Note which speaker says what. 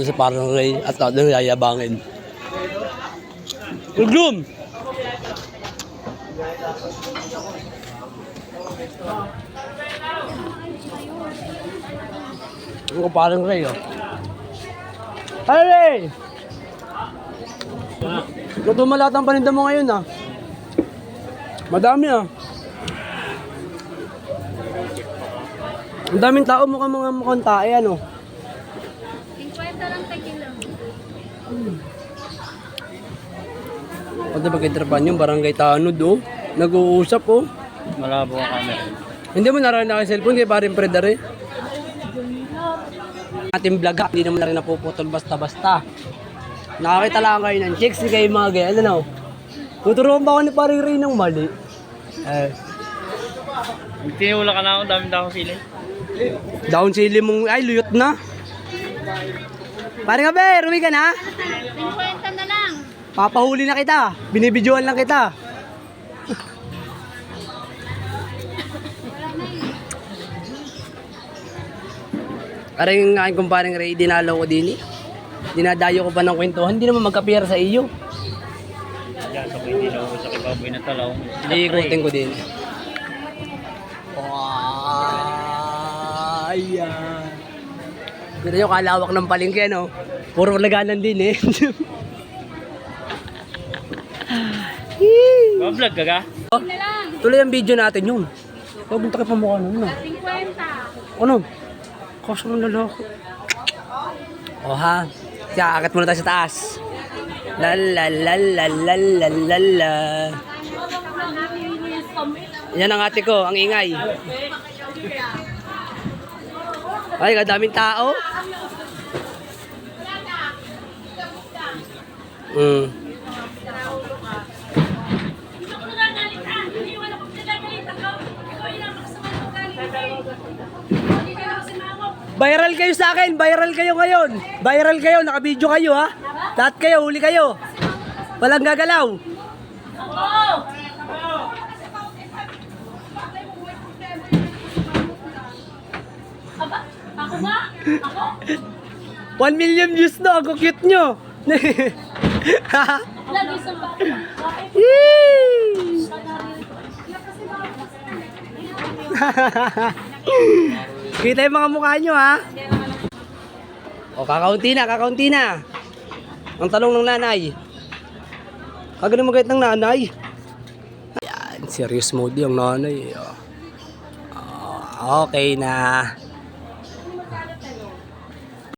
Speaker 1: Natin sa parang Ray at doon yayabangin. Gloom! Ano ko parang Ray, oh. Ray! Luto lahat ang paninda mo ngayon, ah. Madami, ah. Ang daming tao mukhang mga mukhang tae, ano.
Speaker 2: 50 lang kilo.
Speaker 1: Pati pagkitrapan yung barangay tanod, oh. Nag-uusap, oh.
Speaker 3: Malabo ang camera.
Speaker 1: Hindi mo nararamdaman ang cellphone kay parin predare. Ating vlog ha, hindi naman na rin napuputol basta-basta. Nakakita lang kayo ng chicks, kayo mga ganyan, ano? Tuturuan ba ako ni paring Ray ng mali? Eh,
Speaker 3: Tinula ka na ako, dami akong sili.
Speaker 1: down sili mong, ay, luyot na. Paring abe, ruwi ka na?
Speaker 2: 50 na lang.
Speaker 1: Papahuli na kita. Binibidyoan lang kita. Parang yung aking kumparing Ray, dinalaw ko din eh. Dinadayo ko pa ng kwentuhan, hindi naman magkapira sa iyo.
Speaker 3: Yan, sa pwede na ako sa kibaboy na talaw.
Speaker 1: Iikutin ko din. Ayan. Kita nyo, kalawak ng palengke, no? Puro laganan din eh.
Speaker 3: Vlog ka ka?
Speaker 2: Lang.
Speaker 1: Tuloy ang video natin yun. Huwag mong takip ang mukha nun, no?
Speaker 2: 50.
Speaker 1: Ano? Kaso ng lalaki. O ha? Kaya akit muna tayo sa taas. La la la la la la la la. Yan ang ate ko, ang ingay. Ay, kadaming tao. Mm. Viral kayo sa akin, viral kayo ngayon. Viral kayo, nakabidyo kayo ha. Lahat kayo, huli kayo. Walang gagalaw.
Speaker 2: Ako
Speaker 1: 1 million views na, ako cute nyo. Kita yung mga mukha nyo ha. O kakaunti na, kakaunti na. Ang tanong ng nanay. Kagano magkait ng nanay? Ayan, serious mode yung nanay. oh. Ah, okay na.